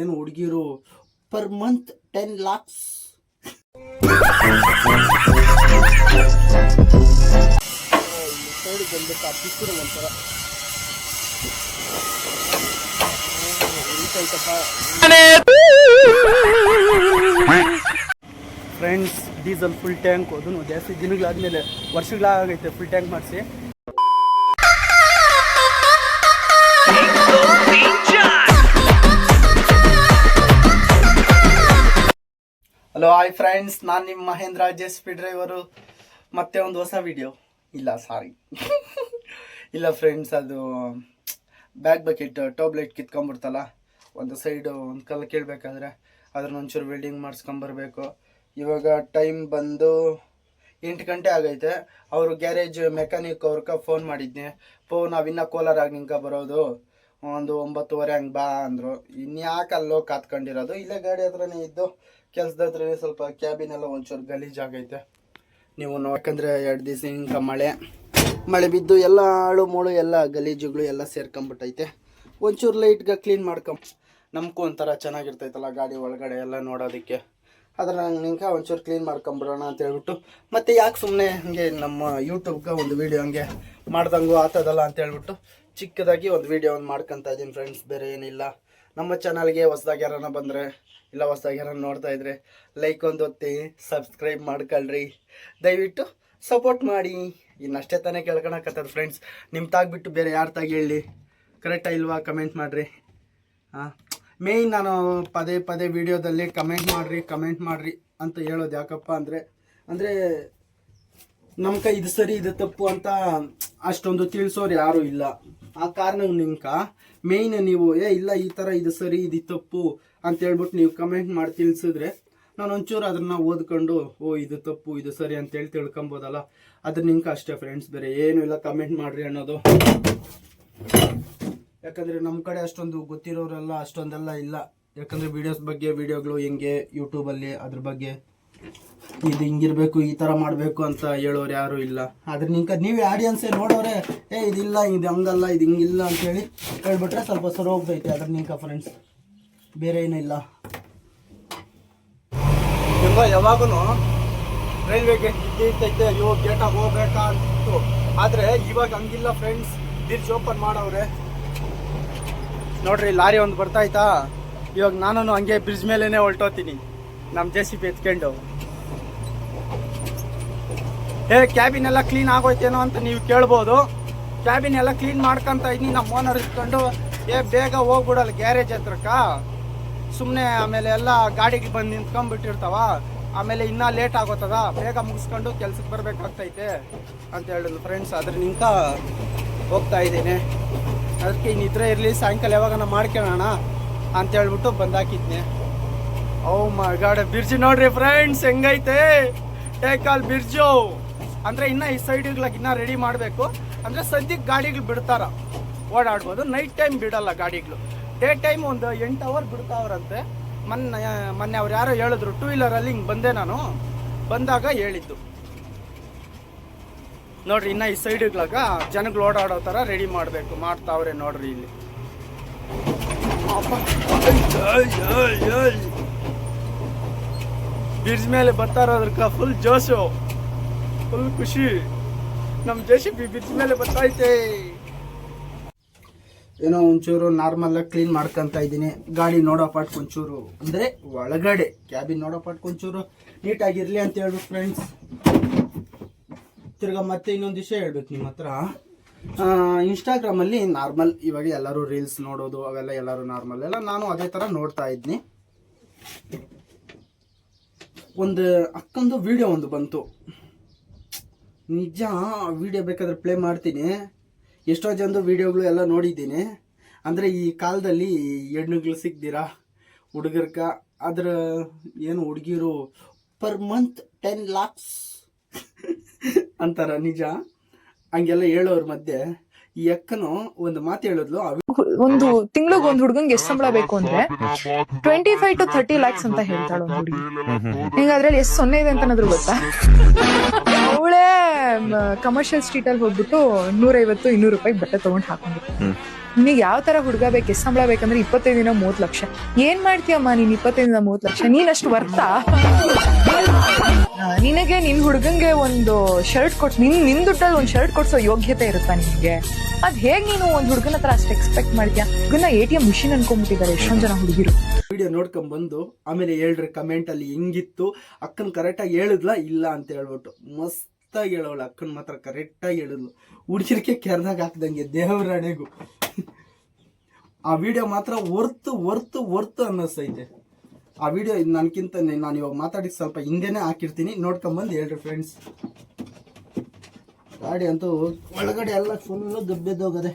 ಏನು ಹುಡುಗಿರು per month ten ಒಂಥರ ಫ್ರೆಂಡ್ಸ್ ಡೀಸೆಲ್ ಫುಲ್ ಟ್ಯಾಂಕ್ ಅದನ್ನು ಜಾಸ್ತಿ ದಿನಗಳಾದ್ಮೇಲೆ ವರ್ಷಗಳಾಗೈತೆ ಫುಲ್ ಟ್ಯಾಂಕ್ ಮಾಡಿಸಿ. ಹಲೋ ಹಾಯ್ ಫ್ರೆಂಡ್ಸ್ ನಾನು ನಿಮ್ಮ ಮಹೇಂದ್ರ ಜೆ ಪಿ ಡ್ರೈವರು ಮತ್ತೆ ಒಂದು ಹೊಸ ವಿಡಿಯೋ ಇಲ್ಲ ಸಾರಿ ಇಲ್ಲ ಫ್ರೆಂಡ್ಸ್ ಅದು ಬ್ಯಾಗ್ ಬಕೆಟ್ ಟ್ಯಾಬ್ಲೆಟ್ ಕಿತ್ಕೊಂಡ್ಬಿಡ್ತಲ್ಲ? ಒಂದು ಸೈಡು ಒಂದು ಕಲ್ಲು ಕೇಳಬೇಕಾದ್ರೆ ಅದ್ರನ್ನ ಒಂಚೂರು ವೆಲ್ಡಿಂಗ್ ಮಾಡಿಸ್ಕೊಂಬರ್ಬೇಕು. ಇವಾಗ ಟೈಮ್ ಬಂದು ಎಂಟು ಗಂಟೆ ಆಗೈತೆ. ಅವರು ಗ್ಯಾರೇಜ್ ಮೆಕ್ಯಾನಿಕ್ ಅವ್ರಕ ಫೋನ್ ಮಾಡಿದ್ನಿ. ಪೋ ನಾವಿನ್ನ ಆಗಿ ನಿಂಕ ಬರೋದು. ಒಂದು ಒಂಬತ್ತುವರೆ ಹಂಗೆ ಬಾ ಅಂದರು. ಇನ್ಯಾಕೆ ಅಲ್ಲೋ ಕಾತ್ಕೊಂಡಿರೋದು. ಇಲ್ಲೇ ಗಾಡಿ ಹತ್ರನೇ ಇದ್ದು ಕೆಲ್ಸದ ಹತ್ರನೇ ಸ್ವಲ್ಪ ಕ್ಯಾಬಿನ್ ಎಲ್ಲ ಒಂಚೂರು ಗಲೀಜಾಗೈತೆ ನೀವು ನೋಡ್ಕಂದ್ರೆ ಎರಡು ದಿವಸ ಹಿಂಗೆ ಮಳೆ. ಮಳೆ ಬಿದ್ದು ಎಲ್ಲ ಹಾಳು ಮೂಳು ಎಲ್ಲ ಗಲೀಜುಗಳು ಎಲ್ಲ ಸೇರ್ಕೊಂಬಿಟ್ಟೈತೆ. ಒಂಚೂರು ಲೈಟ್ಗೆ ಕ್ಲೀನ್ ಮಾಡ್ಕೊಂಬ ನಮಗೂ ಒಂಥರ ಚೆನ್ನಾಗಿರ್ತೈತಲ್ಲ ಗಾಡಿ ಒಳಗಡೆ ಎಲ್ಲ ನೋಡೋದಕ್ಕೆ. ಅದ್ರ ನಂಗೆ ಒಂಚೂರು ಕ್ಲೀನ್ ಮಾಡ್ಕೊಂಬಿಡೋಣ ಅಂತ ಹೇಳ್ಬಿಟ್ಟು, ಮತ್ತೆ ಯಾಕೆ ಸುಮ್ಮನೆ ಹಂಗೆ ನಮ್ಮ ಯೂಟ್ಯೂಬ್ಗೆ ಒಂದು ವೀಡಿಯೋ ಹಂಗೆ ಮಾಡ್ದಂಗು ಆತದಲ್ಲ ಅಂತ ಹೇಳ್ಬಿಟ್ಟು ಚಿಕ್ಕದಾಗಿ ಒಂದು ವೀಡಿಯೋ ಒಂದು ಮಾಡ್ಕೊತಾ ಇದ್ದೀನಿ ಫ್ರೆಂಡ್ಸ್ ಬೇರೆ ಏನಿಲ್ಲ. ನಮ್ಮ ಚಾನಲ್ಗೆ ಹೊಸ್ದಾಗಿ ಯಾರನ್ನ ಬಂದರೆ, ಇಲ್ಲ ಹೊಸ್ದಾಗಿ ಯಾರನ್ನ ನೋಡ್ತಾ ಇದ್ರೆ ಲೈಕ್ ಒಂದು ಒತ್ತಿ ಸಬ್ಸ್ಕ್ರೈಬ್ ಮಾಡ್ಕೊಳ್ರಿ. ದಯವಿಟ್ಟು ಸಪೋರ್ಟ್ ಮಾಡಿ. ಇನ್ನಷ್ಟೇ ತಾನೇ ಕೇಳ್ಕೊಳಕತ್ತದ ಫ್ರೆಂಡ್ಸ್ ನಿಮ್ಮ ತಾಗ್ಬಿಟ್ಟು ಬೇರೆ ಯಾರು ತಾಗಿ ಹೇಳಿ? ಕರೆಕ್ಟಾ ಇಲ್ವಾ? ಕಮೆಂಟ್ ಮಾಡಿರಿ. ಹಾಂ ಮೇಯ್ನ್ ನಾನು ಪದೇ ಪದೇ ವಿಡಿಯೋದಲ್ಲಿ ಕಮೆಂಟ್ ಮಾಡಿರಿ ಕಮೆಂಟ್ ಮಾಡಿರಿ ಅಂತ ಹೇಳೋದು ಯಾಕಪ್ಪ ಅಂದರೆ ಅಂದರೆ ನಮ್ಮ ಕೈ ಇದು ಸರಿ, ಇದು ತಪ್ಪು ಅಂತ ಅಷ್ಟೊಂದು ತಿಳಿಸೋರು ಯಾರೂ ಇಲ್ಲ. ಆ ಕಾರಣ ನಿಮ್ಕ? ಮೇಯ್ನ್ ನೀವು, ಏ, ಇಲ್ಲ, ಈ ಥರ ಇದು ಸರಿ, ಇದು ತಪ್ಪು ಅಂತ ಹೇಳ್ಬಿಟ್ಟು ನೀವು ಕಮೆಂಟ್ ಮಾಡಿ ತಿಳಿಸಿದ್ರೆ ನಾನು ಒಂಚೂರು ಅದನ್ನ ಓದ್ಕೊಂಡು, ಓ, ಇದು ತಪ್ಪು, ಇದು ಸರಿ ಅಂತೇಳಿ ತಿಳ್ಕೊಬೋದಲ್ಲ. ಅದ್ರ ನಿಂಕ ಅಷ್ಟೇ ಫ್ರೆಂಡ್ಸ್ ಬೇರೆ ಏನು ಇಲ್ಲ ಕಮೆಂಟ್ ಮಾಡ್ರಿ ಅನ್ನೋದು. ಯಾಕಂದ್ರೆ ನಮ್ಮ ಕಡೆ ಅಷ್ಟೊಂದು ಗೊತ್ತಿರೋರೆಲ್ಲ ಅಷ್ಟೊಂದೆಲ್ಲ ಇಲ್ಲ. ಯಾಕಂದ್ರೆ ವಿಡಿಯೋಸ್ ಬಗ್ಗೆ ವಿಡಿಯೋಗಳು ಹೆಂಗೆ ಯೂಟ್ಯೂಬಲ್ಲಿ ಅದ್ರ ಬಗ್ಗೆ. ಇದು ಹಿಂಗಿರ್ಬೇಕು, ಈ ಥರ ಮಾಡಬೇಕು ಅಂತ ಹೇಳೋರು ಯಾರು ಇಲ್ಲ. ಆದ್ರೆ ನಿಂಕ ನೀವೇ ಆಡಿಯನ್ಸೇ ನೋಡೋರೆ, ಏ, ಇದಿಲ್ಲ, ಇದು ಹಂಗಲ್ಲ, ಇದು ಹಿಂಗಿಲ್ಲ ಅಂತೇಳಿ ಹೇಳ್ಬಿಟ್ರೆ ಸ್ವಲ್ಪ ಸರಿ ಹೋಗ್ತೈತೆ. ಅದ್ರ ನಿಂಕ ಫ್ರೆಂಡ್ಸ್ ಬೇರೆ ಏನೂ ಇಲ್ಲ. ತುಂಬ ಯಾವಾಗೂ ರೈಲ್ವೆ ಗೇಟ್ ಇದ್ದೈತೆ ಅಯ್ಯೋ ಗೇಟಾಗಿ ಹೋಗ್ಬೇಕಾ ಅಂತಿತ್ತು. ಆದರೆ ಇವಾಗ ಹಂಗಿಲ್ಲ ಫ್ರೆಂಡ್ಸ್ ಬ್ರಿಡ್ಜ್ ಓಪನ್ ಮಾಡವ್ರೆ. ನೋಡ್ರಿ, ಲಾರಿ ಒಂದು ಬರ್ತಾಯ್ತಾ? ಇವಾಗ ನಾನು ಹಂಗೆ ಬ್ರಿಡ್ಜ್ ಮೇಲೇ ಹೊಲ್ಟೋತೀನಿ. ನಮ್ಮ ಜೆ ಸಿ ಬಿ ಎತ್ಕೊಂಡು. ಏ ಕ್ಯಾಬಿನ್ ಎಲ್ಲ ಕ್ಲೀನ್ ಆಗೋಯ್ತೇನೋ ಅಂತ ನೀವು ಕೇಳ್ಬೋದು. ಕ್ಯಾಬಿನ್ ಎಲ್ಲ ಕ್ಲೀನ್ ಮಾಡ್ಕೊಂತ ಇದೀನಿ ನಮ್ಮ ಓನರ್ ಇಟ್ಕೊಂಡು ಏ, ಬೇಗ ಹೋಗ್ಬಿಡಲ್ಲ ಗ್ಯಾರೇಜ್ ಹತ್ರಕ್ಕ. ಸುಮ್ಮನೆ ಆಮೇಲೆ ಎಲ್ಲ ಗಾಡಿಗೆ ಬಂದು ನಿಂತ್ಕೊಂಡ್ಬಿಟ್ಟಿರ್ತಾವ. ಆಮೇಲೆ ಇನ್ನೂ ಲೇಟ್ ಆಗೋತದ. ಬೇಗ ಮುಗಿಸ್ಕೊಂಡು ಕೆಲ್ಸಕ್ಕೆ ಬರಬೇಕಾಗ್ತೈತೆ. ಅಂತ ಹೇಳಿದ್ರು ಫ್ರೆಂಡ್ಸ್ ಅದ್ರ ನಿಂತ ಹೋಗ್ತಾ ಇದ್ದೀನಿ. ಅದಕ್ಕೆ ನಿದ್ರೆ ಇರಲಿ, ಸಾಯಂಕಾಲ ಯಾವಾಗ ಮಾಡ್ಕೊಳ್ಳೋಣ ಅಂತ ಹೇಳ್ಬಿಟ್ಟು ಬಂದಾಕಿದ್ನೆ. ಓ ಮೈ ಗಾಡ್ ಬಿರ್ಜ್ ನೋಡ್ರಿ ಫ್ರೆಂಡ್ಸ್ ಹೆಂಗೈತೆ? ಆಲ್ ಬಿರ್ಜು ಅಂದ್ರೆ ಇನ್ನ ಈ ಸೈಡ್ಗಳಿಗೆ ಇನ್ನ ರೆಡಿ ಮಾಡಬೇಕು. ಅಂದ್ರೆ ಸದ್ಯಕ್ಕೆ ಗಾಡಿಗಳು ಬಿಡ್ತಾರ. ಓಡಾಡ್ಬೋದು. ನೈಟ್ ಟೈಮ್ ಬಿಡಲ್ಲ ಗಾಡಿಗಳು. ಡೇ ಟೈಮ್ ಒಂದು ಎಂಟು ಅವರ್ ಬಿಡ್ತಾವ್ರಂತೆ. ಮೊನ್ನೆ ಮೊನ್ನೆ ಅವ್ರು ಯಾರೋ ಹೇಳಿದ್ರು ಟೂ ವೀಲರಲ್ಲಿ ಹಿಂಗೆ ಬಂದೆ ನಾನು. ಬಂದಾಗ ಹೇಳಿದ್ದು. ನೋಡ್ರಿ, ಇನ್ನ ಈ ಸೈಡ್ಗಳಾಗ ಜನಗಳು ಓಡಾಡೋ ಥರ ರೆಡಿ ಮಾಡಬೇಕು. ಮಾಡ್ತಾವ್ರೆ ನೋಡ್ರಿ ಇಲ್ಲಿ. ಬ್ರಿಡ್ಜ್ ಮೇಲೆ ಬರ್ತಾ ಇರೋದ್ರಕ್ಕ ಫುಲ್ ಜೋಶು. ಫುಲ್ ಖುಷಿ. ನಮ್ಮ ಜೆ ಸಿ ಬಿ ಬ್ರಿಡ್ಜ್ ಮೇಲೆ ಬರ್ತಾ ಐತೆ ಏನೋ ಒಂಚೂರು ನಾರ್ಮಲ್ ಕ್ಲೀನ್ ಮಾಡ್ಕೊಂತ ಇದ್ದೀನಿ. ಗಾಡಿ ನೋಡೋ ಪಾಟ್ ಒಂಚೂರು, ಅಂದರೆ ಒಳಗಡೆ ಕ್ಯಾಬಿನ್ ನೋಡೋ ಪಾಟ್ ಒಂಚೂರು ನೀಟಾಗಿರಲಿ ಅಂತ ಹೇಳ್ಬಿಟ್ಟು ಫ್ರೆಂಡ್ಸ್ ತಿರ್ಗ ಮತ್ತೆ ಇನ್ನೊಂದು ವಿಷಯ ಹೇಳ್ಬೇಕು ನಿಮ್ಮ ಹತ್ರ. ಇನ್ಸ್ಟಾಗ್ರಾಮಲ್ಲಿ ನಾರ್ಮಲ್ ಇವಾಗ ಎಲ್ಲರೂ ರೀಲ್ಸ್ ನೋಡೋದು, ಅವೆಲ್ಲ ಎಲ್ಲರೂ ನಾರ್ಮಲ್ ಎಲ್ಲ ನಾನು ಅದೇ ಥರ ನೋಡ್ತಾ ಇದ್ನಿ. ಒಂದು ಅಕ್ಕಂದು ವಿಡಿಯೋ ಒಂದು ಬಂತು. ನಿಜ ವಿಡಿಯೋ ಬೇಕಾದ್ರೆ ಪ್ಲೇ ಮಾಡ್ತೀನಿ. ಎಷ್ಟೋ ಜನದು ವಿಡಿಯೋಗಳು ಎಲ್ಲ ನೋಡಿದ್ದೀನಿ. ಅಂದರೆ ಈ ಕಾಲದಲ್ಲಿ ಹೆಣ್ಣುಗಳು ಸಿಗ್ದಿರಾ? ಹುಡುಗರ್ಕ, ಅದ್ರ ಏನು ಹುಡುಗಿರು ಪರ್ ಮಂತ್ ಟೆನ್ ಲ್ಯಾಕ್ಸ್ ಅಂತಾರ, ನಿಜ? ಹಂಗೆಲ್ಲ ಹೇಳೋರ ಮಧ್ಯೆ. ಈ ಅಕ್ಕನು ಒಂದು ಮಾತು ಹೇಳಿದ್ಲು ಒಂದು ತಿಂಗಳಿಗೆ ಒಂದ್ ಹುಡುಗಂಗೆ ಎಷ್ಟು ಸಂಬಳ ಬೇಕು ಅಂದ್ರೆ twenty five to thirty lakhs ಅಂತ ಹೇಳ್ತಾಳ ಒಂದ್ ಹುಡುಗಿ. ಹಿಂಗ ಅದ್ರಲ್ಲಿ ಎಷ್ಟು ಸೊನ್ನೆ ಇದೆ ಅಂತ ಗೊತ್ತಾ? ಅವಳೇ ಕಮರ್ಷಿಯಲ್ ಸ್ಟ್ರೀಟ್ ಅಲ್ಲಿ ಹೋಗ್ಬಿಟ್ಟು ನೂರೈವತ್ತು ಇನ್ನೂರು ರೂಪಾಯಿ ಬಟ್ಟೆ ತಗೊಂಡ್ ಹಾಕೊಂಡಿದ್ರು ನಿನಗೆ ಯಾವ ತರ ಹುಡುಗ ಬೇಕು, ಎಷ್ಟು ಸಂಬಳ ಬೇಕಂದ್ರೆ ಇಪ್ಪತ್ತೈದು ದಿನ ಮೂವತ್ತು ಲಕ್ಷ. ಏನ್ ಮಾಡ್ತೀಯಮ್ಮ ನೀನ್ ಇಪ್ಪತ್ತೈದು ದಿನ ಮೂವತ್ತು ಲಕ್ಷ? ನೀನಷ್ಟು ವರ್ತಾ ನಿನಗೆ ನಿನ್ ಹುಡುಗಂಗೆ ಒಂದು ಶರ್ಟ್ ಕೊಟ್ಟು ನಿನ್ ನಿನ್ ದುಡ್ಡಲ್ಲಿ ಒಂದು ಶರ್ಟ್ ಕೊಡ್ಸೋ ಯೋಗ್ಯತೆ ಇರುತ್ತಾ ನಿನ್ಗೆ? ಅದ್ ಹೇಗ್ ನೀನು ಒಂದ್ ಹುಡುಗನ ಹತ್ರ ಅಷ್ಟು ಎಕ್ಸ್ಪೆಕ್ಟ್ ಮಾಡ್ತೀಯಾ? ಹುಡುಗನ ಎ ಟಿ ಎಂ ಮಿಷಿನ್ ಅನ್ಕೊಂಡ್ಬಿಟ್ಟಿದ್ದಾರೆ, ಎಷ್ಟೊಂದ್ ಜನ ಹುಡುಗಿರು. ವಿಡಿಯೋ ನೋಡ್ಕೊಂಡ್ ಬಂದು, ಆಮೇಲೆ ಹೇಳ್ರಿ ಕಮೆಂಟ್ ಅಲ್ಲಿ ಹೆಂಗಿತ್ತು. ಅಕ್ಕನ ಕರೆಕ್ಟಾಗಿ ಹೇಳಿದ್ಲಾ ಇಲ್ಲ ಅಂತ ಹೇಳ್ಬಿಟ್ಟು ಮಸ್ತಾಗಿ ಹೇಳೋಳು, ಅಕ್ಕನ ಮಾತ್ರ ಕರೆಕ್ಟಾಗಿ ಹೇಳಿದ್ಲು ಹುಡುಗಿರಿಕೆ ಕೆರ್ದಾಗ ಹಾಕ್ದಂಗೆ ದೇವರಾಣೆಗೂ ಆ ವಿಡಿಯೋ ಮಾತ್ರ ವರ್ತು ವರ್ತು ವರ್ತು ಅನ್ನಿಸ್ತೈತೆ. ಆ ವಿಡಿಯೋ ನನಗಿಂತ ನಾನು ಇವಾಗ ಮಾತಾಡಿ ಸ್ವಲ್ಪ ಹಿಂದೆನೇ ಹಾಕಿರ್ತೀನಿ. ನೋಡ್ಕೊಂಬಂದು ಹೇಳ್ರಿ ಫ್ರೆಂಡ್ಸ್ ಗಾಡಿ ಅಂತೂ ಒಳಗಡೆ ಎಲ್ಲ ಫುಲ್ಲು ಗಬ್ಬೆದೋಗದೆ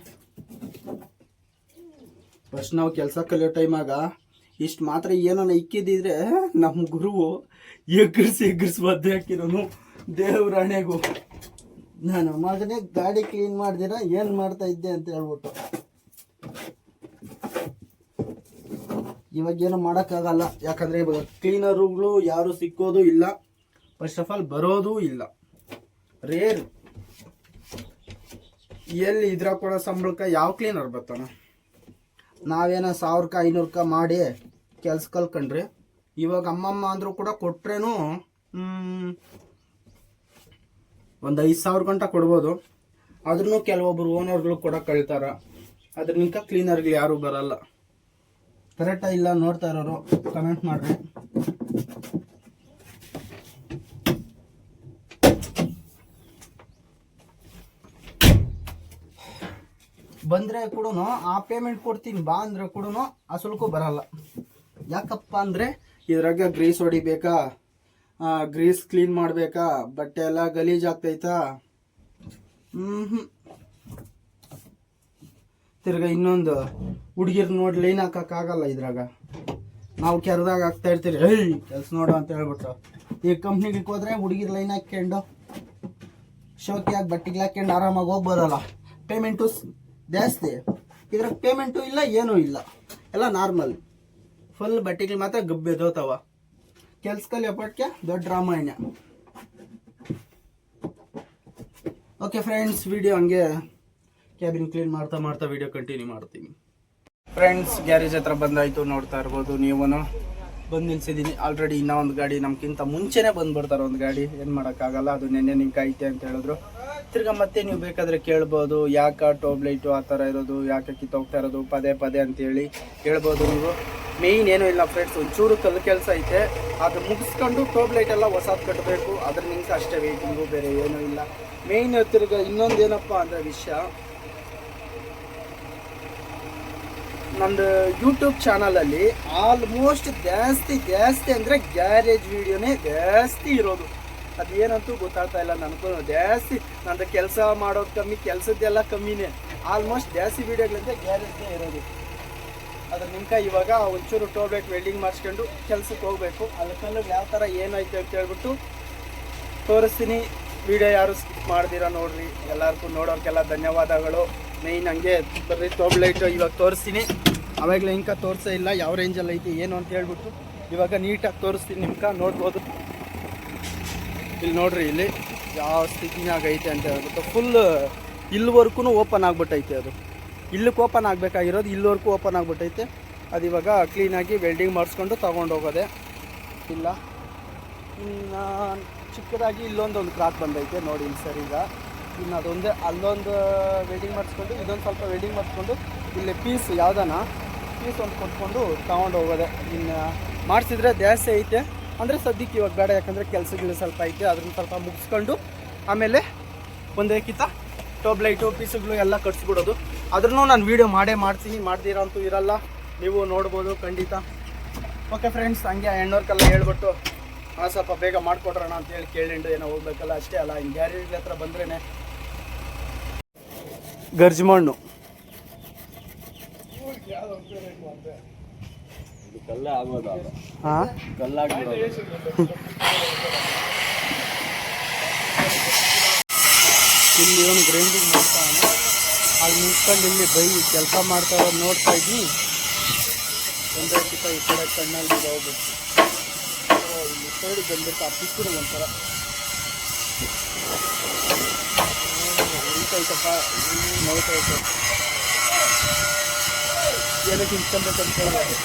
ಫಸ್ಟ್ ನಾವು ಕೆಲಸ ಕಲಿಯೋ ಟೈಮಾಗ ಇಷ್ಟು ಮಾತ್ರ ಏನೋ ಇಕ್ಕಿದ್ದಿದ್ರೆ ನಮ್ಮ ಗುರುವು ಎಗ್ರಿಸಿ ಎಗ್ರಿಸಿ ಒದ್ದೆ ಹಾಕಿರೋನು. ದೇವ್ರಾಣೆಗೂ ನಾನು ಮಗನೇ ಗಾಡಿ ಕ್ಲೀನ್ ಮಾಡ್ದಿರ, ಏನು ಮಾಡ್ತಾ ಇದ್ದೆ ಅಂತ ಹೇಳ್ಬಿಟ್ಟು. ಇವಾಗ ಏನು ಮಾಡೋಕ್ಕಾಗಲ್ಲ. ಯಾಕಂದರೆ ಇವಾಗ ಕ್ಲೀನರುಗಳು ಯಾರು ಸಿಕ್ಕೋದು ಇಲ್ಲ. ಫಸ್ಟ್ ಆಫ್ ಆಲ್ ಬರೋದೂ ಇಲ್ಲ. ರೇರ್ ಎಲ್ಲಿ ಇದ್ರ ಕೂಡ ಸಂಬಳಕ್ಕೆ ಯಾವ ಕ್ಲೀನರ್ ಬರ್ತಾನ ನಾವೇನೋ ಸಾವಿರಕ್ಕೆ, ಐನೂರಕ್ಕೆ ಮಾಡಿ ಕೆಲ್ಸ ಕಲ್ಕೊಂಡ್ರಿ, ಇವಾಗ ಅಮ್ಮಮ್ಮ ಅಂದರೂ ಕೂಡ ಕೊಟ್ರೇನು ಒಂದು ಐದು ಸಾವಿರ ಗಂಟ ಕೊಡ್ಬೋದು. ಆದ್ರೂ ಕೆಲವೊಬ್ರು ಓನರ್ಗಳು ಕೂಡ ಕಳ್ತಾರ. ಅದ್ರ ಕ್ಲೀನರ್ಗಳು ಯಾರು ಬರಲ್ಲ. ಕರೆಕ್ಟಾಗಿ ಇಲ್ಲ ನೋಡ್ತಾ ಇರೋರು ಕಮೆಂಟ್ ಮಾಡ್ರಿ. ಬಂದರೆ ಕೂಡ ಆ ಪೇಮೆಂಟ್ ಕೊಡ್ತೀನಿ ಬಾ ಅಂದರೆ ಕೂಡ ಅಸಲಕ್ಕೂ ಬರಲ್ಲ. ಯಾಕಪ್ಪ ಅಂದರೆ ಇದ್ರಾಗ ಗ್ರೀಸ್ ಹೊಡಿಬೇಕಾ? ಗ್ರೀಸ್ ಕ್ಲೀನ್ ಮಾಡಬೇಕಾ? ಬಟ್ಟೆ ಎಲ್ಲ ಗಲೀಜ್ ಆಗ್ತೈತಾ? ಹ್ಞೂ ತಿರ್ಗಾ ಇನ್ನೊಂದು ಹುಡುಗಿರ್ ನೋಡಿ ಲೈನ್ ಹಾಕೋಕ್ಕಾಗಲ್ಲ ಇದ್ರಾಗ. ನಾವು ಕೆರೆದಾಗ ಹಾಕ್ತಾ ಇರ್ತೀರಿ ಹೇಯ್ ಕೆಲ್ಸ ನೋಡು ಅಂತ ಹೇಳ್ಬಿಟ್ಟು ಈ ಕಂಪ್ನಿಗೆ ಹೋದ್ರೆ ಹುಡುಗಿರ್ ಲೈನ್ ಹಾಕ್ಕೊಂಡು ಶೋಕಿಯಾಗಿ ಬಟ್ಟೆಗೆ ಹಾಕ್ಕೊಂಡು ಆರಾಮಾಗಿ ಹೋಗ್ಬೋದಲ್ಲ ಪೇಮೆಂಟು ಜಾಸ್ತಿ. ಇದ್ರಾಗ ಪೇಮೆಂಟು ಇಲ್ಲ, ಏನೂ ಇಲ್ಲ. ಎಲ್ಲ ನಾರ್ಮಲ್ ಫುಲ್ ಬಟ್ಟೆಗಳು ಮಾತ್ರ ಗಬ್ಬೆದೋತಾವ. ಕೆಲ್ಸ ಕಲಿಯೋಪಟ್ಗೆ ದೊಡ್ಡ ರಾಮಾಯಣ. ಓಕೆ ಫ್ರೆಂಡ್ಸ್ ವಿಡಿಯೋ ಹಂಗೆ ಕ್ಯಾಬಿನ್ ಕ್ಲೀನ್ ಮಾಡ್ತಾ ಮಾಡ್ತಾ ವಿಡಿಯೋ ಕಂಟಿನ್ಯೂ ಮಾಡ್ತೀನಿ. ಫ್ರೆಂಡ್ಸ್ ಗ್ಯಾರೇಜ್ ಹತ್ರ ಬಂದಾಯ್ತು, ನೋಡ್ತಾ ಇರ್ಬೋದು ನೀವು ಬಂದು ನಿಲ್ಸಿದ್ದೀನಿ ಆಲ್ರೆಡಿ ಇನ್ನೂ ಒಂದು ಗಾಡಿ ನಮ್ಗಿಂತ ಮುಂಚೆನೇ ಬಂದ್ಬಿಡ್ತಾರೆ ಒಂದು ಗಾಡಿ. ಏನು ಮಾಡೋಕ್ಕಾಗಲ್ಲ, ಅದು ನೆನ್ನೆ ನಿಂಗೆ ಐತೆ ಅಂತ ಹೇಳಿದ್ರು. ತಿರ್ಗಾ ಮತ್ತೆ ನೀವು ಬೇಕಾದರೆ ಕೇಳ್ಬೋದು ಯಾಕೆ ಟೋಬ್ಲೈಟು ಆ ಥರ ಇರೋದು, ಯಾಕೆ ಕಿತ್ತೋಗ್ತಾ ಇರೋದು, ಪದೇ ಪದೇ ಅಂತೇಳಿ ಕೇಳ್ಬೋದು ನೀವು. ಮೇಯ್ನ್ ಏನೂ ಇಲ್ಲ ಫ್ರೆಂಡ್ಸ್ ಒಂಚೂರು ಕಲ್ಲು ಕೆಲಸ ಐತೆ. ಅದು ಮುಗಿಸ್ಕೊಂಡು ಟೋಬ್ಲೈಟ್ ಎಲ್ಲ ಹೊಸದು ಕಟ್ಟಬೇಕು ಅದ್ರ ನಿಮ್ಗೆ ಅಷ್ಟೇ ವೇಟಿಂಗು ಬೇರೆ ಏನೂ ಇಲ್ಲ. ಮೇಯ್ನ್ ತಿರ್ಗಾ ಇನ್ನೊಂದು ಏನಪ್ಪ ಅಂದರೆ ವಿಷಯ. ನಂದು ಯೂಟ್ಯೂಬ್ ಚಾನಲಲ್ಲಿ ಆಲ್ಮೋಸ್ಟ್ ಜಾಸ್ತಿ ಜಾಸ್ತಿ ಅಂದರೆ ಗ್ಯಾರೇಜ್ ವೀಡಿಯೋನೇ ಜಾಸ್ತಿ ಇರೋದು. ಅದೇನಂತೂ ಗೊತ್ತಾಗ್ತಾ ಇಲ್ಲ. ನನಗೂ ಜಾಸ್ತಿ. ನನ್ನ ಕೆಲಸ ಮಾಡೋದು ಕಮ್ಮಿ, ಕೆಲಸದ್ದೆಲ್ಲ ಕಮ್ಮಿನೇ. ಆಲ್ಮೋಸ್ಟ್ ಜಾಸ್ತಿ ವೀಡಿಯೋಗಳಿಂದ ಗ್ಯಾರಂಟಿ ಇರೋದು. ಅದ್ರ ನಿಮ್ಕ ಇವಾಗ ಒಂಚೂರು ಟೋಬ್ಲೆಟ್ ವೆಲ್ಡಿಂಗ್ ಮಾಡಿಸ್ಕೊಂಡು ಕೆಲ್ಸಕ್ಕೆ ಹೋಗಬೇಕು. ಕಲ್ಲು ಯಾವ ಥರ ಏನಾಯ್ತು ಅಂತ ಹೇಳ್ಬಿಟ್ಟು ತೋರಿಸ್ತೀನಿ. ವಿಡಿಯೋ ಯಾರು ಸ್ಕಿಪ್ ಮಾಡ್ದಿರ ನೋಡ್ರಿ. ಎಲ್ಲರಿಗೂ ನೋಡೋರ್ಗೆಲ್ಲ ಧನ್ಯವಾದಗಳು. ಮೇಯ್ನ್ ಹಂಗೆ ಬರ್ರಿ ಟೋಬ್ಲೈಟು ಇವಾಗ ತೋರಿಸ್ತೀನಿ. ಅವಾಗಲೇ ಇಂಕ ತೋರಿಸೇ ಇಲ್ಲ, ಯಾವ ರೇಂಜಲ್ಲಿ ಐತಿ, ಏನು ಅಂತ ಹೇಳ್ಬಿಟ್ಟು ಇವಾಗ ನೀಟಾಗಿ ತೋರಿಸ್ತೀನಿ. ನಿಮ್ಕ ನೋಡ್ಬೋದು. ಇಲ್ಲಿ ನೋಡ್ರಿ, ಇಲ್ಲಿ ಯಾವ ಸ್ಥಿತಿನಾಗ ಐತೆ ಅಂತ ಹೇಳ್ಬಿಟ್ಟು ಫುಲ್ ಇಲ್ಲಿವರೆಗೂ ಓಪನ್ ಆಗ್ಬಿಟ್ಟೈತೆ ಅದು. ಇಲ್ಲಕ್ಕೆ ಓಪನ್ ಆಗಬೇಕಾಗಿರೋದು ಇಲ್ಲಿವರೆಗೂ ಓಪನ್ ಆಗ್ಬಿಟ್ಟೈತೆ. ಅದು ಇವಾಗ ಕ್ಲೀನಾಗಿ ವೆಲ್ಡಿಂಗ್ ಮಾಡಿಸ್ಕೊಂಡು ತೊಗೊಂಡು ಹೋಗೋದೆ. ಇಲ್ಲ. ಇನ್ನು ಚಿಕ್ಕದಾಗಿ ಇಲ್ಲೊಂದು ಒಂದು ಕ್ರಾಕ್ ಬಂದೈತೆ ನೋಡಿ ಇಲ್ಲಿ ಸರ್ ಈಗ. ಇನ್ನು ಅದೊಂದೇ, ಅಲ್ಲೊಂದು ವೆಲ್ಡಿಂಗ್ ಮಾಡಿಸ್ಕೊಂಡು, ಇದೊಂದು ಸ್ವಲ್ಪ ವೆಲ್ಡಿಂಗ್ ಮಾಡಿಸ್ಕೊಂಡು ಇಲ್ಲಿ ಪೀಸ್ ಯಾವ್ದಾನ ಪೀಸ್ ಒಂದು ಕೊಟ್ಕೊಂಡು ತೊಗೊಂಡು ಹೋಗೋದೆ. ಇನ್ನು ಮಾಡಿಸಿದ್ರೆ ಜಾಸ್ತಿ ಐತೆ. ಅಂದರೆ ಸದ್ಯಕ್ಕೆ ಇವಾಗ ಬೇಡ, ಯಾಕಂದರೆ ಕೆಲಸಗಳು ಸ್ವಲ್ಪ ಐತೆ ಅದನ್ನು ಸ್ವಲ್ಪ ಮುಗಿಸ್ಕೊಂಡು ಆಮೇಲೆ ಒಂದೇ ಕಿತ್ತ ಟೋಬ್ ಲೈಟು ಪೀಸುಗಳು ಎಲ್ಲ ಕಟ್ಸ್ಬಿಡೋದು. ಅದ್ರೂ ನಾನು ವೀಡಿಯೋ ಮಾಡೇ ಮಾಡ್ತೀನಿ, ಮಾಡ್ದಿರೋ ಅಂತೂ ಇರಲ್ಲ. ನೀವು ನೋಡ್ಬೋದು ಖಂಡಿತ. ಓಕೆ ಫ್ರೆಂಡ್ಸ್ ಹಂಗೆ ಹೆಣ್ಣೋರ್ಕೆಲ್ಲ ಹೇಳ್ಬಿಟ್ಟು ಹಾಂ ಸ್ವಲ್ಪ ಬೇಗ ಮಾಡಿಕೊಡ್ರೋಣ ಅಂತ ಹೇಳಿ ಕೇಳಿಂಡು, ಏನೋ ಹೋಗ್ಬೇಕಲ್ಲ, ಅಷ್ಟೇ ಅಲ್ಲ ಹಿಂಗೆ ಗ್ಯಾರೇಜ್ ಹತ್ರ ಬಂದ್ರೇ ಗರ್ಜಮಣ್ಣು ಹಾಂ? ಇಲ್ಲಿ ಒಂದು ಗ್ರೈಂಡಿಂಗ್ ಮಾಡ್ತಾನೆ. ಅಲ್ಲಿ ನಿಂತ್ಕೊಂಡು ಇಲ್ಲಿ ಬೈ ಕೆಲಸ ಮಾಡ್ತಾ ಇರೋದು ನೋಡ್ತಾ ಇದ್ದೀನಿ ಒಂದೇ ಕಿತ ಈ ಕಡೆ ಕಣ್ಣಲ್ಲಿ ಹೋಗ್ಬೇಕು ಇಲ್ಲಿ ಸೈಡ್ ಬಂದ್ಬಿಟ್ಟು ಆ ಪಿಕ್ಕರು ಒಂಥರ. ನೋಡ್ತಾ ನೋಡ್ತೈತೆ ಏನಕ್ಕೆ ಅಂತ ಕೇಳಬೇಕು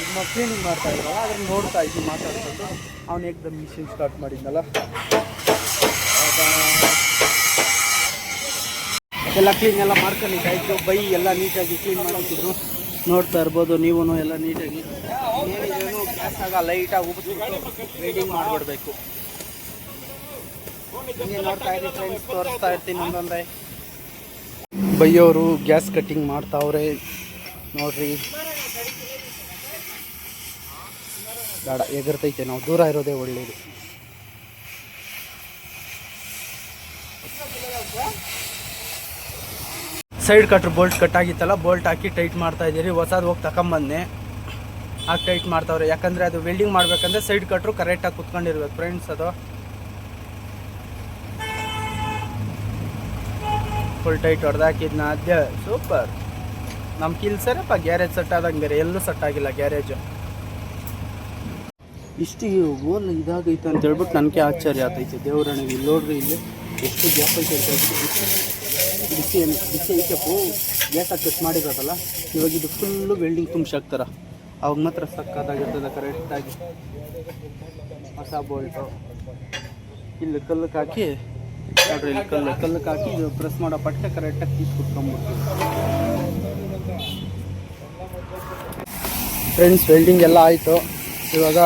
ಈಗ ಕ್ಲೀನಿಂಗ್ ಮಾಡ್ತಾ ಇದ್ದಾರೆ ಅದನ್ನ ನೋಡ್ತಾ ಇದ್ವಿ ಮಾತಾಡ್ಕೊಂಡು ಅವ್ನು ಏಕದಮ್ ಮಿಷಿನ್ ಸ್ಟಾರ್ಟ್ ಮಾಡಿದ್ನಲ್ಲ? ಎಲ್ಲ ಕ್ಲೀನ್ ಎಲ್ಲ ಮಾಡ್ಕೊಂಡಿದ್ದಾಯ್ತು ಬೈ, ಎಲ್ಲ ನೀಟಾಗಿ ಕ್ಲೀನ್ ಮಾಡ್ತಿದ್ರು ನೋಡ್ತಾ ಇರ್ಬೋದು ನೀವು ಎಲ್ಲ ನೀಟಾಗಿ. ಏನಿದ್ರೂ ಗ್ಯಾಸ್ ಆಗ ಲೈಟಾಗಿ ಉಬ್ಬಿಸ್ಬಿಟ್ಟು ವೆಲ್ಡಿಂಗ್ ಮಾಡಿಬಿಡ್ಬೇಕು. ತೋರಿಸ್ತಾ ಇರ್ತೀನಿ ಒಂದೊಂದೇ. ಬೈಯೋರು ಗ್ಯಾಸ್ ಕಟ್ಟಿಂಗ್ ಮಾಡ್ತಾವ್ರೆ. ನೋಡ್ರಿ. ಬೇಡ ಎಗರ್ತೈತೆ, ನಾವು ದೂರ ಇರೋದೇ ಒಳ್ಳೇದು. ಸೈಡ್ ಕಟ್ರು ಬೋಲ್ಟ್ ಕಟ್ ಆಗಿತ್ತಲ್ಲ ಬೋಲ್ಟ್ ಹಾಕಿ ಟೈಟ್ ಮಾಡ್ತಾ ಇದ್ದೀರಿ. ಹೊಸದು ಹೋಗಿ ತಗೊಂಬಂದೆ ಹಾಕಿ ಟೈಟ್ ಮಾಡ್ತಾವ್ರೆ. ಯಾಕಂದರೆ ಅದು ವೆಲ್ಡಿಂಗ್ ಮಾಡ್ಬೇಕಂದ್ರೆ ಸೈಡ್ ಕಟ್ರು ಕರೆಕ್ಟಾಗಿ ಕುತ್ಕೊಂಡಿರ್ಬೇಕು ಫ್ರೆಂಡ್ಸ್ ಅದು. ಫುಲ್ ಟೈಟ್ ಹೊಡೆದಾಕಿದ್ನ. ಸೂಪರ್. ನಮ್ಮ ಕಿಲ್ಸರಪ್ಪ ಗ್ಯಾರೇಜ್ ಸೆಟ್ ಆದಂಗೆ ಬೇರೆ ಎಲ್ಲೂ ಸೆಟ್ ಆಗಿಲ್ಲ ಗ್ಯಾರೇಜು. ಇಷ್ಟು ಓನ್ ಇದಾಗೈತೆ ಅಂತ ಹೇಳ್ಬಿಟ್ಟು ನನಗೆ ಆಶ್ಚರ್ಯ ಆಗ್ತೈತೆ ದೇವರಣಿಗೆ ಇಲ್ಲಿ ನೋಡ್ರಿ ಇಲ್ಲಿ ಎಷ್ಟು ಗ್ಯಾಪ್ ಐತೆ ಅಂತ ಹೇಳ್ಬಿಟ್ಟು ಬಿಸಿ ಬಿಸಿ ಐತೆ ಐತೆಪ್ಪು ಗ್ಯಾಸ್ ಕಟ್ ಮಾಡಿರೋದಲ್ಲ? ಇವಾಗ ಇದು ಫುಲ್ಲು ವೆಲ್ಡಿಂಗ್ ತುಂಬಿಸಾಕ್ತಾರ ಅವಾಗ ಮಾತ್ರ ಸಕ್ಕತ್ತಾಗಿರ್ತದೆ ಕರೆಕ್ಟಾಗಿ ಹೊಸ ಬೋಲ್ಟು ಇಲ್ಲಿ ಕಲ್ಲಕ್ಕೆ ಹಾಕಿ ನೋಡ್ರಿ ಇಲ್ಲಿ ಕಲ್ಲು. ಕಲ್ಲಕ್ಕೆ ಹಾಕಿ ಇದು ಪ್ರೆಸ್ ಮಾಡೋ ಪಟ್ಟೆ ಕರೆಕ್ಟಾಗಿ ತೀಸ್ ಕುತ್ಕೊಂಡ್ಬಿಡ್ತೀವಿ ಫ್ರೆಂಡ್ಸ್ ವೆಲ್ಡಿಂಗ್ ಎಲ್ಲ ಆಯಿತು. ಇವಾಗ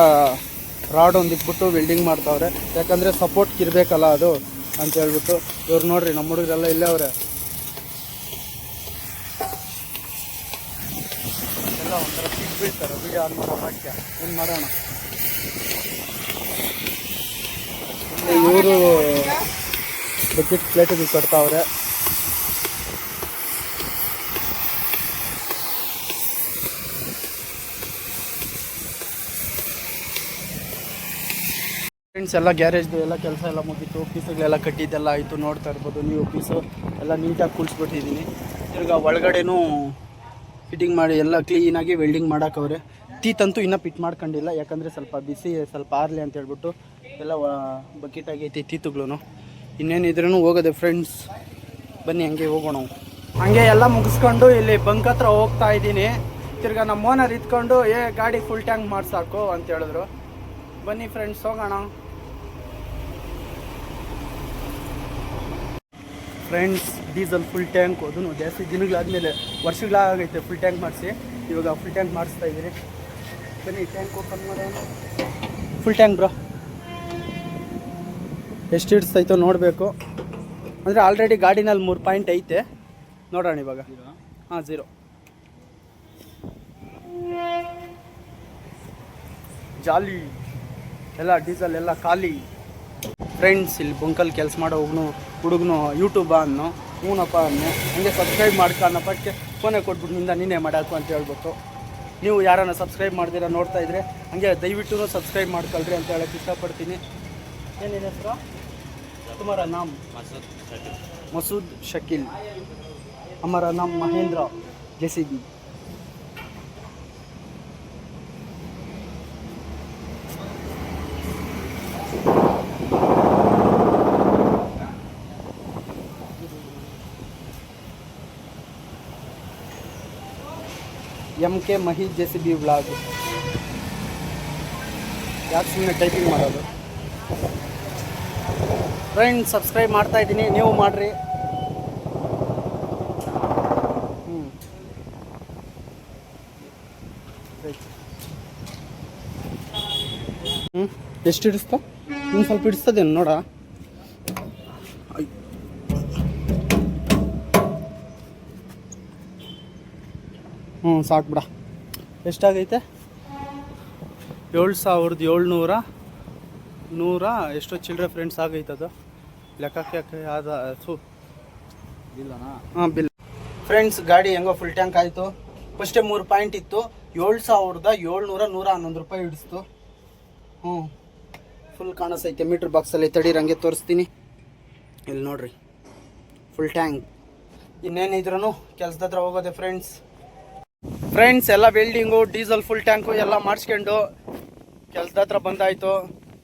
ರಾಡ್ ಇಟ್ಬಿಟ್ಟು ವೆಲ್ಡಿಂಗ್ ಮಾಡ್ತಾವ್ರೆ. ಯಾಕಂದರೆ ಸಪೋರ್ಟ್ ಇರಬೇಕಲ್ಲ ಅದು ಅಂತ ಹೇಳ್ಬಿಟ್ಟು. ಇವ್ರು ನೋಡ್ರಿ ನಮ್ಮ ಹುಡುಗರೆಲ್ಲ ಇಲ್ಲೇ ಅವ್ರೆ. ಎಲ್ಲ ಒಂಥರ ಸಿಟ್ ಬೀಳ್ತಾರೆ ಬಿಡಿ ಆನ್ ಮಾಡೋ ಏನು ಮಾಡೋಣ? ಇವರು ಬಕೆಟ್ ಪ್ಲೇಟಿಗೆ ಕಟ್ತಾವ್ರೆ ಫ್ರೆಂಡ್ಸ್ ಎಲ್ಲ ಗ್ಯಾರೇಜ್ದು ಎಲ್ಲ ಕೆಲಸ ಎಲ್ಲ ಮುಗೀತು. ಪೀಸುಗಳೆಲ್ಲ ಕಟ್ಟಿದ್ದೆಲ್ಲ ಆಯಿತು. ನೋಡ್ತಾ ಇರ್ಬೋದು ನೀವು ಪೀಸು ಎಲ್ಲ ನೀಟಾಗಿ ಕುಳಿಸ್ಬಿಟ್ಟಿದ್ದೀನಿ ತಿರ್ಗಾ ಒಳಗಡೆನೂ ಫಿಟ್ಟಿಂಗ್ ಮಾಡಿ ಎಲ್ಲ ಕ್ಲೀನಾಗಿ ವೆಲ್ಡಿಂಗ್ ಮಾಡೋಕ್ಕವ್ರೆ ತೀತಂತೂ ಇನ್ನೂ ಫಿಟ್ ಮಾಡ್ಕೊಂಡಿಲ್ಲ. ಯಾಕಂದರೆ ಸ್ವಲ್ಪ ಬಿಸಿ ಸ್ವಲ್ಪ ಆರಲಿ ಅಂತ ಹೇಳ್ಬಿಟ್ಟು ಎಲ್ಲ ಬಕೆಟ್ ಆಗೈತಿ ತೀತುಗಳು ಇನ್ನೇನಿದ್ರೂ ಹೋಗೋದೆ ಫ್ರೆಂಡ್ಸ್ ಬನ್ನಿ, ಹಂಗೆ ಹೋಗೋಣ ಹಂಗೆ ಎಲ್ಲ ಮುಗಿಸ್ಕೊಂಡು ಇಲ್ಲಿ ಬಂಕ್ ಹತ್ರ ಹೋಗ್ತಾ ಇದ್ದೀನಿ. ತಿರ್ಗಾ ನಮ್ಮ ಓನರ್ ಇದ್ಕೊಂಡು, ಏ, ಗಾಡಿ ಫುಲ್ ಟ್ಯಾಂಕ್ ಮಾಡ್ಸಾಕು, ಅಂತ ಹೇಳಿದ್ರು. ಬನ್ನಿ ಫ್ರೆಂಡ್ಸ್ ಹೋಗೋಣ. ಫ್ರೆಂಡ್ಸ್ ಡೀಸೆಲ್ ಫುಲ್ ಟ್ಯಾಂಕ್ ಅದನ್ನು ಜಾಸ್ತಿ ದಿನಗಳಾದಮೇಲೆ ವರ್ಷಗಳಾಗೈತೆ ಫುಲ್ ಟ್ಯಾಂಕ್ ಮಾಡಿಸಿ. ಇವಾಗ ಫುಲ್ ಟ್ಯಾಂಕ್ ಮಾಡಿಸ್ತಾ ಇದ್ದೀರಿ. ಬನ್ನಿ ಟ್ಯಾಂಕ್ ಓಪನ್ ಮಾಡೋಣ. ಫುಲ್ ಟ್ಯಾಂಕ್ ಬ್ರೋ ಎಷ್ಟು ಹಿಡಿಸ್ತೈತೋ ನೋಡಬೇಕು. ಅಂದರೆ ಆಲ್ರೆಡಿ ಗಾಡಿನಲ್ಲಿ ಮೂರು ಪಾಯಿಂಟ್ ಐತೆ. ನೋಡೋಣ ಇವಾಗ. ಹಾಂ ಝೀರೋ ಜಾಲಿ. ಎಲ್ಲ ಡೀಸೆಲ್ ಎಲ್ಲ ಖಾಲಿ. ಫ್ರೆಂಡ್ಸ್ ಇಲ್ಲಿ ಬೊಂಕಲ್ ಕೆಲಸ ಮಾಡೋ ಹುಡುಗನು ಯೂಟ್ಯೂಬ ಅನ್ನು ಹ್ಞೂನಪ್ಪ ಅನ್ನೋ ಹಂಗೆ ಸಬ್ಸ್ಕ್ರೈಬ್ ಮಾಡ್ಕ ಅನ್ನಪ್ಪಕ್ಕೆ ಫೋನೇ ಕೊಟ್ಬಿಟ್ಟು ನಿಂದ ನೀನೇ ಮಾಡಾಕು ಅಂತ ಹೇಳ್ಬಿಟ್ಟು. ನೀವು ಯಾರನ್ನ ಸಬ್ಸ್ಕ್ರೈಬ್ ಮಾಡ್ದಿರ ನೋಡ್ತಾ ಇದ್ರೆ ಹಂಗೆ ದಯವಿಟ್ಟು ಸಬ್ಸ್ಕ್ರೈಬ್ ಮಾಡ್ಕೊಳ್ರಿ ಅಂತ ಹೇಳಕ್ಕೆ ಇಷ್ಟಪಡ್ತೀನಿ. ಏನಿದೆ ಹೆಸರು? ತುಮಾರ ನಾಮ್. ಮಸೂದ್ ಶಕೀಲ್. ಅಮರ ನಾಮ್ Mahendra. JCB M K Mahi J C B vlog ಯಾಕೆ ಸುಮ್ಮನೆ ಟೈಪಿಂಗ್ ಮಾಡೋದು? ಫ್ರೆಂಡ್ ಸಬ್ಸ್ಕ್ರೈಬ್ ಮಾಡ್ತಾ ಇದ್ದೀನಿ. ನೀವು ಮಾಡಿರಿ. ಹ್ಞೂ ಹ್ಞೂ ಎಷ್ಟು ಹಿಡಿಸ್ತಾ? ಇನ್ನು ಸ್ವಲ್ಪ ಹಿಡಿಸ್ತದೇನು ನೋಡ? ಸಾಕು ಬಿಡ. ಎಷ್ಟಾಗೈತೆ? ಏಳು ಸಾವಿರದ ಏಳ್ನೂರ ನೂರ ಎಷ್ಟೋ ಚಿಲ್ಡ್ರೆ ಫ್ರೆಂಡ್ಸ್ ಆಗೈತೆ ಅದು. ಲೆಕ್ಕಕ್ಕೆ ಆದ ಸು ಹಾಂ ಬಿಲ್. ಫ್ರೆಂಡ್ಸ್ ಗಾಡಿ ಹೆಂಗೋ ಫುಲ್ ಟ್ಯಾಂಕ್ ಆಯಿತು. ಫಸ್ಟೇ ಮೂರು ಪಾಯಿಂಟ್ ಇತ್ತು. ಏಳು ಸಾವಿರದ ಏಳ್ನೂರ ನೂರ ಹನ್ನೊಂದು ರೂಪಾಯಿ ಹಿಡಿಸ್ತು. ಹ್ಞೂ. ಫುಲ್ ಕಾಣಿಸೈತೆ. ಮೀಟ್ರ್ ಬಾಕ್ಸಲ್ಲಿ ತಡೀರಂಗೆ ತೋರಿಸ್ತೀನಿ. ಇಲ್ಲಿ ನೋಡ್ರಿ. ಫುಲ್ ಟ್ಯಾಂಕ್ ಇನ್ನೇನಿದ್ರೂ ಕೆಲಸದ ಹತ್ರ ಹೋಗೋದೆ ಫ್ರೆಂಡ್ಸ್ ಫ್ರೆಂಡ್ಸ್ ಎಲ್ಲ ವೆಲ್ಡಿಂಗು ಡೀಸೆಲ್ ಫುಲ್ ಟ್ಯಾಂಕು ಎಲ್ಲ ಮಾಡಿಸ್ಕೊಂಡು ಕೆಲಸದ ಹತ್ರ ಬಂದಾಯಿತು.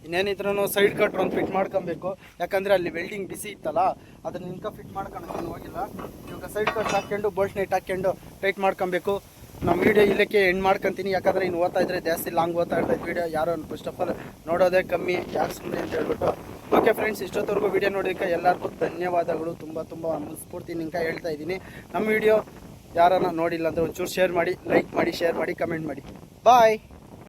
ಇನ್ನೇನಿದ್ರೂ ಸೈಡ್ ಕಟ್ರ್ ಒಂದು ಫಿಟ್ ಮಾಡ್ಕೊಬೇಕು. ಯಾಕಂದರೆ ಅಲ್ಲಿ ವೆಲ್ಡಿಂಗ್ ಬಿಸಿ ಇತ್ತಲ್ಲ, ಅದನ್ನ ಇಂಕ ಫಿಟ್ ಮಾಡ್ಕೊಂಡು ಹೋಗಿಲ್ಲ. ಇವಾಗ ಸೈಡ್ ಕಟ್ ಹಾಕ್ಕೊಂಡು ಬೋಲ್ಟ್ ನೈಟ್ ಹಾಕ್ಕೊಂಡು ಟೈಟ್ ಮಾಡ್ಕೊಬೇಕು. ನಮ್ಮ ವೀಡಿಯೋ ಇಲ್ಲಕ್ಕೆ ಎಂಡ್ ಮಾಡ್ಕೊತೀನಿ. ಯಾಕಂದರೆ ಇನ್ನು ಓದ್ತಾ ಇದ್ರೆ ಜಾಸ್ತಿ ಲಾಂಗ್ ಓದ್ತಾ ಇರ್ತದೆ ವೀಡಿಯೋ ಯಾರೋ ಫಸ್ಟ್ ಆಫ್ ಆಲ್ ನೋಡೋದೇ ಕಮ್ಮಿ ಯಾಕೆ ಸುಮ್ಮನೆ ಅಂತ ಹೇಳ್ಬಿಟ್ಟು. ಓಕೆ ಫ್ರೆಂಡ್ಸ್ ಇಷ್ಟೊತ್ತವರೆಗೂ ವೀಡಿಯೋ ನೋಡಿದಕ್ಕೆ ಎಲ್ಲರಿಗೂ ಧನ್ಯವಾದಗಳು. ತುಂಬ ತುಂಬ ಮುಗಿಸ್ಕೊಡ್ತೀನಿ ನಿಂಕ ಹೇಳ್ತಾ ಇದ್ದೀನಿ. ನಮ್ಮ ವೀಡಿಯೋ ಯಾರನ್ನ ನೋಡಿಲ್ಲ ಅಂದ್ರೆ ಒಂಚೂರು ಶೇರ್ ಮಾಡಿ ಲೈಕ್ ಮಾಡಿ ಶೇರ್ ಮಾಡಿ ಕಮೆಂಟ್ ಮಾಡಿ. ಬಾಯ್